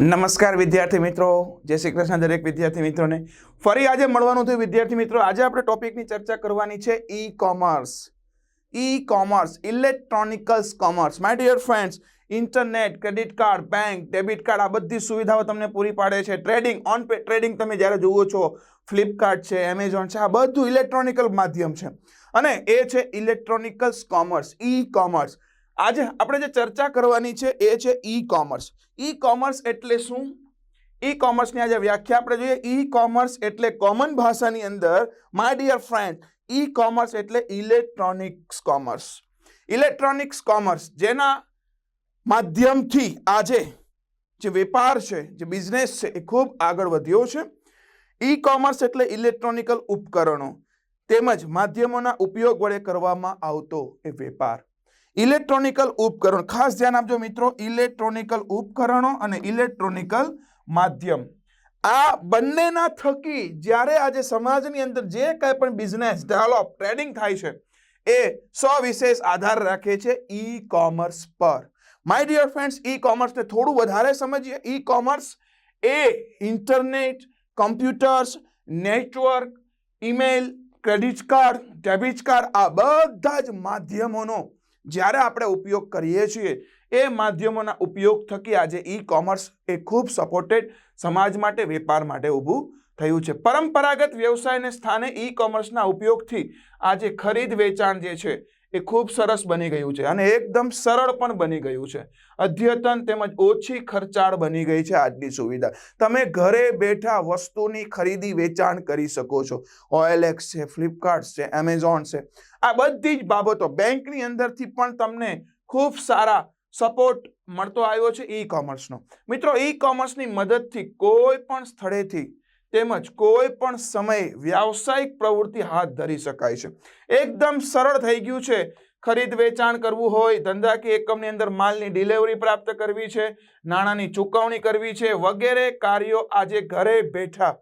નમસ્કાર વિદ્યાર્થી મિત્રો. જય શ્રી કૃષ્ણ દરેક વિદ્યાર્થી મિત્રોને. ફરી આજે મળવાનું થયું વિદ્યાર્થી મિત્રો, આજે આપણે ટોપિકની ચર્ચા કરવાની છે e commerce e commerce electronicals commerce. My dear friends, internet, credit card, bank, debit card, આ બધી સુવિધાઓ તમને પૂરી પાડે છે. ટ્રેડિંગ, ઓન પે, ટ્રેડિંગ તમે જ્યારે જુઓ છો, ફ્લિપકાર્ટ છે, એમેઝોન છે, આ બધું ઇલેક્ટ્રોનિકલ માધ્યમ છે. અને એ છે ઇલેક્ટ્રોનિકલ્સ કોમર્સ ઈ કોમર્સ આજે આપણે જે ચર્ચા કરવાની છે એ છે ઈ કોમર્સ ઈ કોમર્સ એટલે શું? ઈ કોમર્સની આજે વ્યાખ્યા આપણે જોઈએ. ઈ કોમર્સ એટલે કોમન ભાષાની અંદર my dear friend e commerce એટલે ઇલેક્ટ્રોનિક્સ કોમર્સ ઇલેક્ટ્રોનિક્સ કોમર્સ જેના માધ્યમથી આજે જે વેપાર છે, જે બિઝનેસ છે, એ ખૂબ આગળ વધ્યો છે. ઈ કોમર્સ એટલે ઇલેક્ટ્રોનિકલ ઉપકરણો. તેમજ માધ્યમોના ઉપયોગ વડે કરવામાં આવતો એ વેપાર. ઇલેક્ટ્રોનિકલ ઉપકરણ. ખાસ ધ્યાન આપજો મિત્રો, ઇલેક્ટ્રોનિકલ ઉપકરણો અને ઇલેક્ટ્રોનિકલ માધ્યમ. આ બંનેના થકી જ્યારે આજે સમાજની અંદર જે કાંઈ પણ બિઝનેસ ડેવલપ ટ્રેડિંગ થાય છે, એ સવિશેષ આધાર રાખે છે ઈ કોમર્સ પર. માય ડિયર ફ્રેન્ડ્સ ઈ કોમર્સને થોડું વધારે સમજીએ. ઈ કોમર્સ એ internet computers network email credit card debit card આ બધા જ માધ્યમોનો જ્યારે આપણે ઉપયોગ કરીએ છીએ, એ માધ્યમોના ઉપયોગ થકી આજે ઈ કોમર્સ એ ખૂબ સપોર્ટેડ સમાજ માટે, વેપાર માટે ઊભું થયું છે. પરંપરાગત વ્યવસાયને સ્થાને ઈ કોમર્સના ઉપયોગથી આજે ખરીદ વેચાણ જે છે એ ખૂબ સરસ બની ગયું છે અને એકદમ સરળ પણ બની ગયું છે. અદ્યતન તેમજ ઓછી ખર્ચાળ બની ગઈ છે આજની સુવિધા. તમે ઘરે બેઠા વસ્તુની ખરીદી વેચાણ કરી શકો છો. ઓએલએક્સ છે, ફ્લિપકાર્ટ છે, એમેઝોન છે. આ બધી જ બાબતો બેંકની અંદરથી પણ તમને ખૂબ સારા સપોર્ટ મળતો આવ્યો છે ઈ કોમર્સનો મિત્રો ઈ કોમર્સની મદદથી કોઈ પણ સ્થળેથી તેમજ કોઈ પણ સમયે વ્યાવસાયિક પ્રવૃત્તિ હાથ ધરી શકાય છે. એકદમ સરળ થઈ ગયું છે. ખરીદ વેચાણ કરવું હોય, ધંધાકીય એકમની અંદર માલની ડિલિવરી પ્રાપ્ત કરવી છે, નાણાંની ચૂકવણી કરવી છે, વગેરે કાર્યો આજે ઘરે બેઠા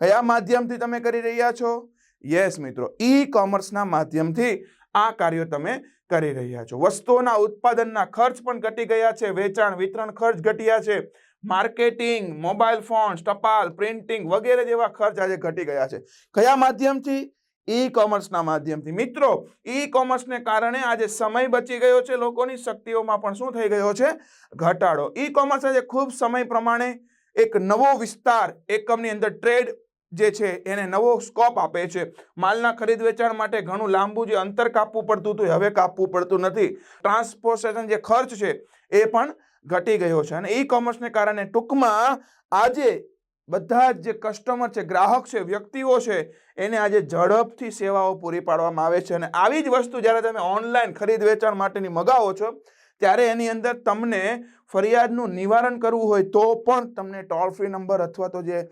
કયા માધ્યમથી તમે કરી રહ્યા છો? યસ મિત્રો. ઈ કોમર્સના માધ્યમથી આ કાર્યો તમે કરી રહ્યા છો. વસ્તુઓના ઉત્પાદનના ખર્ચ પણ ઘટી ગયા છે. વેચાણ વિતરણ ખર્ચ ઘટ્યા છે. માર્કેટિંગ, મોબાઈલ ફોન્સ, ટપાલ, પ્રિન્ટિંગ વગેરે જેવા ખર્ચ આજે ઘટી ગયા છે. કયા માધ્યમથી? ઈ કોમર્સના માધ્યમથી. મિત્રો ઈ કોમર્સને કારણે આજે સમય બચી ગયો છે. લોકોની શક્તિઓમાં પણ શું થઈ ગયો છે? ઘટાડો. ઈ કોમર્સ આજે ખૂબ સમય પ્રમાણે એક નવો વિસ્તાર એકમની અંદર ટ્રેડ જે છે એને નવો સ્કોપ આપે છે. માલના ખરીદ વેચાણ માટે ઘણું લાંબુ જે અંતર કાપવું પડતું હતું હવે કાપવું પડતું નથી. ટ્રાન્સપોર્ટેશન જે ખર્ચ છે એ પણ ઘટી ગયો છે. અને ઈ કોમર્સને કારણે ટૂંકમાં આજે બધા જ જે કસ્ટમર છે, ગ્રાહક છે, વ્યક્તિઓ છે, એને આજે ઝડપથી સેવાઓ પૂરી પાડવામાં આવે છે. અને આવી જ વસ્તુ જ્યારે તમે ઓનલાઈન ખરીદ વેચાણ માટેની મગાવો છો, ત્યારે એની અંદર તમને ફરિયાદનું નિવારણ કરવું હોય તો પણ તમને ટોલ ફ્રી નંબર અથવા તો જે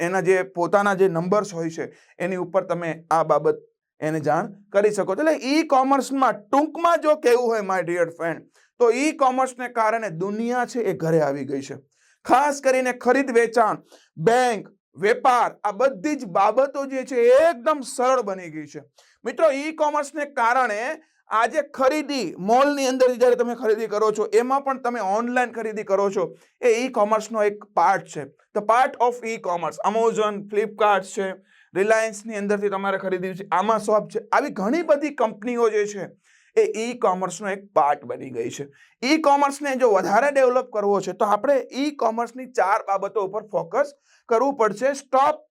એના જે પોતાના જે નંબર્સ હોય છે, એની ઉપર તમે આ બાબત એને જાણ કરી શકો છો. એટલે ઈ કોમર્સમાં ટૂંકમાં જો કહેવું હોય માય ડિયર ફ્રેન્ડ તો ઈ કોમર્સને કારણે દુનિયા છે એ ઘરે આવી ગઈ છે. ખાસ કરીને ખરીદ વેચાણ, બેંક, વેપાર, આ બધી જ બાબતો જે છે એકદમ સરળ બની ગઈ છે. મિત્રો ઈ કોમર્સને કારણે આજે ખરીદી મોલની અંદર જ્યારે તમે ખરીદી કરો છો, એમાં પણ તમે ઓનલાઈન ખરીદી કરો છો, એ ઈ કોમર્સનો એક પાર્ટ છે. The part of e commerce Amazon Flipkart છે રિલાયન્સની અંદરથી તમારે ખરીદી છે આમાં શોપ છે, આવી ઘણી બધી કંપનીઓ જે છે એ ઈ કોમર્સનો એક પાર્ટ બની ગઈ છે. ઈ કોમર્સને જો વધારે ડેવલપ કરવો છે, તો આપણે ઈ કોમર્સની ચાર બાબતો ઉપર ફોકસ કરવું પડશે. સ્ટોપ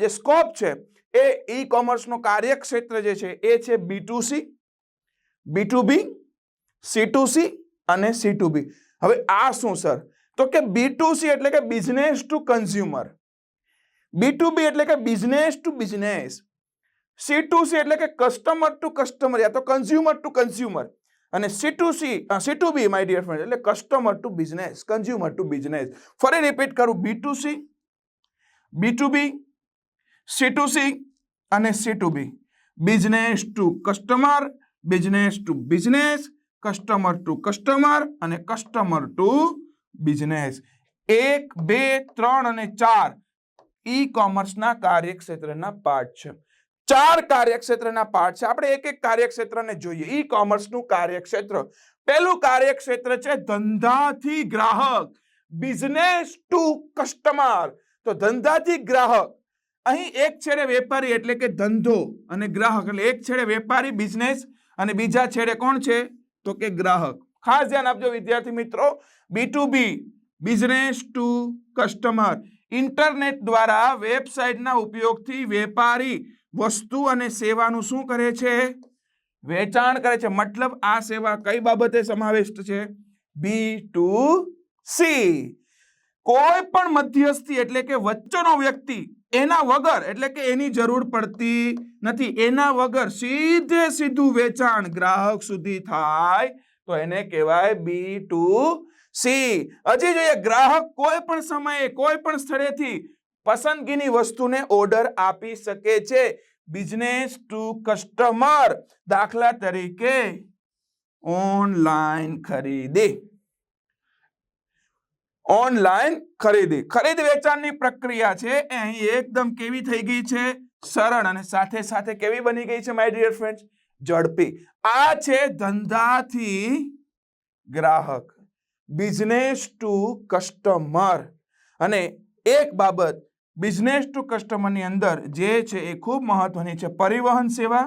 જે સ્કોપ છે, એ ઈ કોમર્સનો કાર્યક્ષેત્ર જે છે, એ છે B to C B to B C to C અને સી ટુ બી હવે આ શું સર તો કે બી ટુ સી એટલે કે business to consumer B to B એટલે કે business to business C to C એટલે કે કસ્ટમર ટુ કસ્ટમર યા તો કન્ઝ્યુમર ટુ કન્ઝ્યુમર અને C to C C to B my dear friend એટલે customer to business consumer to business ફરી repeat કરું B to C B to B C to C અને C to B business to customer business to business customer to customer અને customer to business એક, બે, ત્રણ અને ચાર ઈ કોમર્સના કાર્યક્ષેત્રના part છે. ચાર કાર્યક્ષેત્રના પાર્ટ છે. આપણે એક એક કાર્યક્ષેત્રને જોઈએ. ઈ કોમર્સનું કાર્યક્ષેત્ર. પહેલું કાર્યક્ષેત્ર છે ધંધાથી ગ્રાહક. બિઝનેસ ટુ કસ્ટમર તો ધંધાથી ગ્રાહક. અહીં એક છેડે વેપારી એટલે કે ધંધો અને ગ્રાહક. એટલે એક છેડે વેપારી બિઝનેસ અને બીજા છેડે કોણ છે? તો કે ગ્રાહક. ખાસ ધ્યાન આપજો વિદ્યાર્થી મિત્રો. B to B business to customer internet દ્વારા વેબસાઇટના ઉપયોગથી વેપારી વસ્તુ અને સેવાનું શું કરે છે? વેચાણ કરે છે. મતલબ આ સેવા કઈ બાબતે સમાવિષ્ટ છે? B to C. કોઈ પણ મધ્યસ્થી એટલે કે વચ્ચેનો વ્યક્તિ એના વગર એટલે કે એની જરૂર પડતી નથી. એના વગર સીધે સીધું વેચાણ ગ્રાહક સુધી થાય તો એને કહેવાય બી ટુ સી. હજી જોઈએ, ગ્રાહક કોઈ પણ સમયે કોઈ પણ સ્થળેથી પસંદગીની વસ્તુને ઓર્ડર આપી શકે છે. Business to customer. દાખલા તરીકે, ઓનલાઈન ખરીદી. ઓનલાઈન ખરીદી. ખરીદ વેચાણની પ્રક્રિયા છે. અહીં એકદમ કેવી થઈ ગઈ છે? સરળ અને સાથે સાથે કેવી બની ગઈ છે, માય ડિયર ફ્રેન્ડ ઝડપી. આ છે ધંધાથી ગ્રાહક. Business to customer. અને એક બાબત બિઝનેસ ટુ કસ્ટમરની અંદર જે છે એ ખૂબ મહત્વની છે. પરિવહન સેવા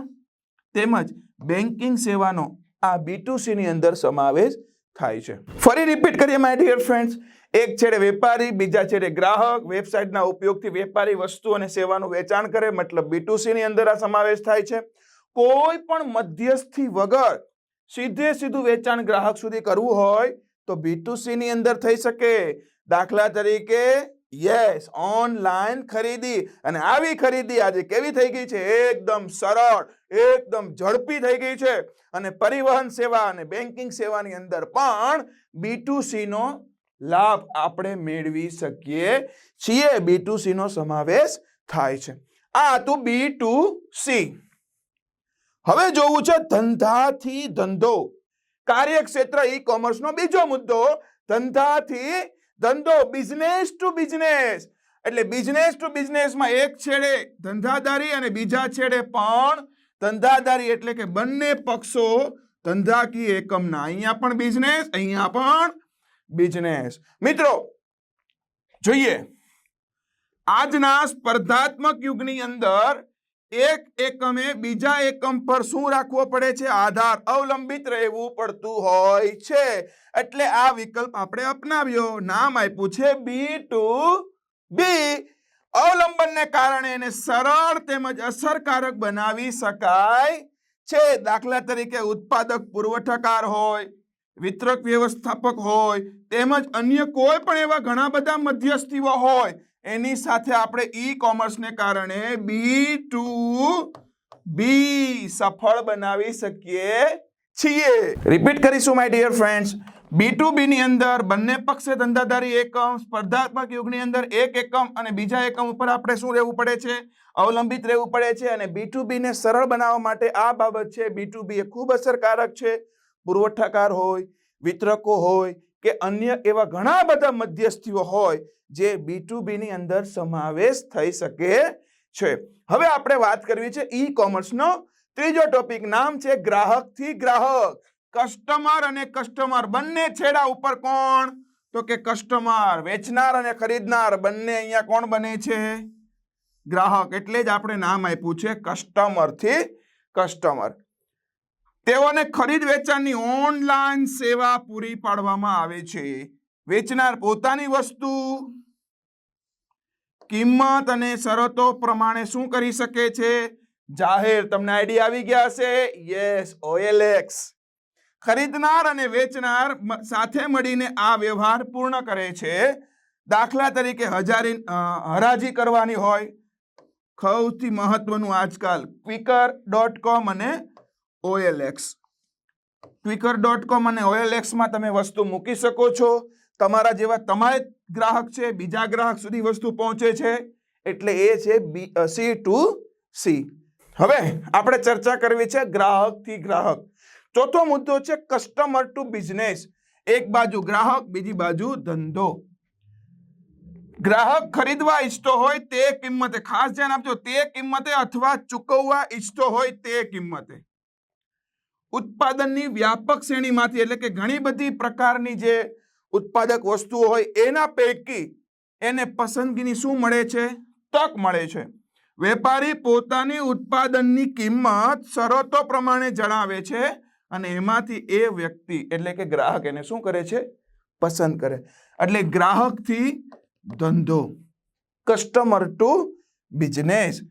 તેમજ બેન્કિંગ સેવાનો આ B2C સીની અંદર સમાવેશ થાય છે. ફરી રિપીટ કરીએ માય ડિયર ફ્રેન્ડ્સ એક છેડે વેપારી, બીજા છેડે ગ્રાહક. વેબસાઇટના ઉપયોગથી વેપારી વસ્તુ અને સેવાનું વેચાણ કરે, મતલબ B2C સીની અંદર આ સમાવેશ થાય છે. કોઈ પણ મધ્યસ્થી વગર સીધે સીધું વેચાણ ગ્રાહક સુધી કરવું હોય તો B2C સીની અંદર થઈ શકે. દાખલા તરીકે યસ ઓનલાઈન ખરીદી. અને આવી ખરીદી આજે કેવી થઈ ગઈ છે? એકદમ સરળ, એકદમ ઝડપી થઈ ગઈ છે. અને પરિવહન સેવા અને બેન્કિંગ સેવાની અંદર પણ B2C નો લાભ આપણે મેળવી શકીએ છીએ. B2C નો સમાવેશ થાય છે. આ હતું બી ટુ સી હવે જોવું છે ધંધાથી ધંધો. કાર્યક્ષેત્ર ઈ કોમર્સનો બીજો મુદ્દો ધંધાથી ધંધો બિઝનેસ ટુ બિઝનેસ એટલે બિઝનેસ ટુ બિઝનેસમાં એક છેડે ધંધાદારી અને બીજા છેડે પણ ધંધાદારી એટલે કે બંને પક્ષો ધંધાકીય એકમના. અહીંયા પણ બિઝનેસ અહીંયા પણ બિઝનેસ મિત્રો, જોઈએ. આજના સ્પર્ધાત્મક યુગની અંદર એક એકમે બીજા એકમ પર શું રાખવો પડે છે? આધાર અવલંબિત રહેવું પડતું હોય છે. એટલે આ વિકલ્પ આપણે અપનાવ્યો. નામ આપ્યું છે બી ટુ બી. અવલંબનને કારણે એને સરળ તેમજ અસરકારક બનાવી શકાય છે. દાખલા તરીકે ઉત્પાદક પુરવઠાકાર હોય, વિતરક વ્યવસ્થાપક હોય, તેમજ અન્ય કોઈ પણ એવા ઘણા બધા મધ્યસ્થીઓ હોય એની સાથે આપણે ઈ કોમર્સને કારણે બી ટુ બી સફળ બનાવી શકીએ છીએ. રિપીટ કરીશું my dear friends B to ની અંદર બંને પક્ષે ધંધાધારી એકમ, સ્પર્ધાત્મક યુગની અંદર એક એકમ અને બીજા એકમ ઉપર આપણે શું રહેવું પડે છે? અવલંબિત રહેવું પડે છે અને બી ટુ ને સરળ બનાવવા માટે આ બાબત છે. બી ટુ બી એ ખૂબ અસરકારક છે. પુરવઠાકાર હોય, વિતરકો હોય કે અન્ય એવા ઘણા બધા મધ્યસ્થીઓ હોય જે બી ટુ બી ની અંદર સમાવેશ થઈ શકે છે. હવે આપણે વાત કરવી છે ઈ કોમર્સનો ત્રીજો ટોપિક નામ છે ગ્રાહકથી ગ્રાહક. કસ્ટમર અને કસ્ટમર બંને છેડા ઉપર કોણ? તો કે કસ્ટમર વેચનાર અને ખરીદનાર બંને અહીંયા કોણ બને છે? ગ્રાહક. એટલે જ આપણે નામ આપ્યું છે કસ્ટમરથી કસ્ટમર તેઓને ખરીદ વેચાણની ઓનલાઈન સેવા પૂરી પાડવામાં આવે છે. વેચનાર પોતાની વસ્તુ, કિંમત અને શરતો પ્રમાણે શું કરી શકે છે? જાહેર, તમને આઈડિયા આવી ગયા હશે? Yes, OLX. ખરીદનાર અને વેચનાર સાથે મળીને આ વ્યવહાર પૂર્ણ કરે છે. દાખલા તરીકે હજારી હરાજી કરવાની હોય. સૌથી મહત્વનું આજકાલ ક્વિકર ડોટ કોમ અને ઓએલએક્સ ટ્વિકર ડોટ કોમ અને ઓએલએક્સમાં તમે વસ્તુ મૂકી શકો છો. તમારા જેવા તમારે ગ્રાહક છે, બીજા ગ્રાહક સુધી વસ્તુ પહોંચે છે. એટલે એ છે બી સી ટુ સી હવે આપણે ચર્ચા કરવી છે ગ્રાહકથી ગ્રાહક. ચોથો મુદ્દો છે કસ્ટમર ટુ બિઝનેસ એક બાજુ ગ્રાહક, બીજી બાજુ ધંધો. ગ્રાહક ખરીદવા ઈચ્છતો હોય તે કિંમતે, ખાસ ધ્યાન આપજો, તે કિંમતે અથવા ચૂકવવા ઈચ્છતો હોય તે કિંમતે. ઉત્પાદનની વ્યાપક શ્રેણીમાંથી એટલે કે ઘણી બધી પ્રકારની જે ઉત્પાદક વસ્તુઓ હોય એના પૈકી એને પસંદગીની શું મળે છે? તક મળે છે. વેપારી પોતાની ઉત્પાદનની કિંમત શરતો પ્રમાણે જણાવે છે અને એમાંથી એ વ્યક્તિ એટલે કે ગ્રાહક એને શું કરે છે? પસંદ કરે. એટલે ગ્રાહકથી ધંધો કસ્ટમર ટુ બિઝનેસ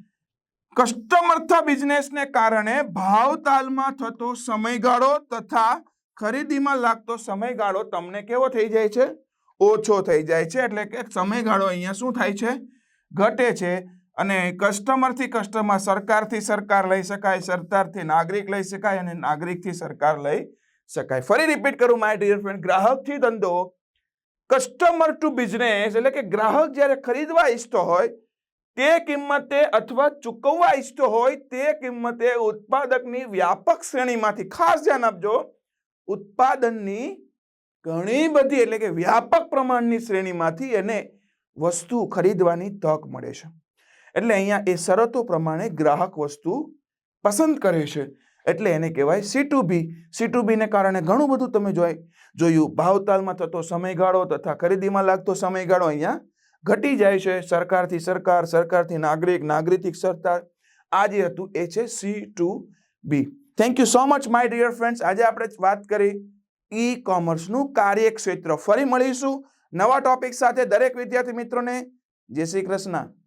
કસ્ટમર થા બિઝનેસને કારણે ભાવતાલમાં થતો સમયગાળો તથા ખરીદીમાં લાગતો સમયગાળો તમને કેવો થઈ જાય છે? ઓછો થઈ જાય છે. એટલે કે સમયગાળો અહીંયા શું થાય છે? ઘટે છે અને કસ્ટમરથી કસ્ટમર, સરકારથી સરકાર લઈ શકાય, સરકારથી નાગરિક લઈ શકાય અને નાગરિકથી સરકાર લઈ શકાય. ફરી રિપીટ કરું માય ડિયર ફ્રેન્ડ ગ્રાહકથી ધંધો. કસ્ટમર ટુ બિઝનેસ એટલે કે ગ્રાહક જ્યારે ખરીદવા ઈચ્છતો હોય તે કિંમતે અથવા ચૂકવવા ઈચ્છતો હોય તે કિંમતે ઉત્પાદકની વ્યાપક શ્રેણીમાંથી, ખાસ ધ્યાન આપજો, ઉત્પાદનની ઘણી બધી એટલે કે વ્યાપક પ્રમાણની શ્રેણીમાંથી એને વસ્તુ ખરીદવાની તક મળે છે. એટલે અહીંયા એ શરતો પ્રમાણે ગ્રાહક વસ્તુ પસંદ કરે છે. એટલે એને કહેવાય C to B C to બીને કારણે ઘણું બધું તમે જોઈ જોયું. ભાવતાલમાં થતો સમયગાળો તથા ખરીદીમાં લાગતો સમયગાળો અહીંયા ઘટી જાય છે. સરકારથી સરકાર, સરકારથી નાગરિક નાગરિકથી સરકાર. આ જે હતું એ છે C to B thank you so much my dear friends આજે આપણે વાત કરી ઈ કોમર્સનું કાર્યક્ષેત્ર. ફરી મળીશું નવા ટોપિક સાથે. દરેક વિદ્યાર્થી મિત્રોને જય શ્રી કૃષ્ણ.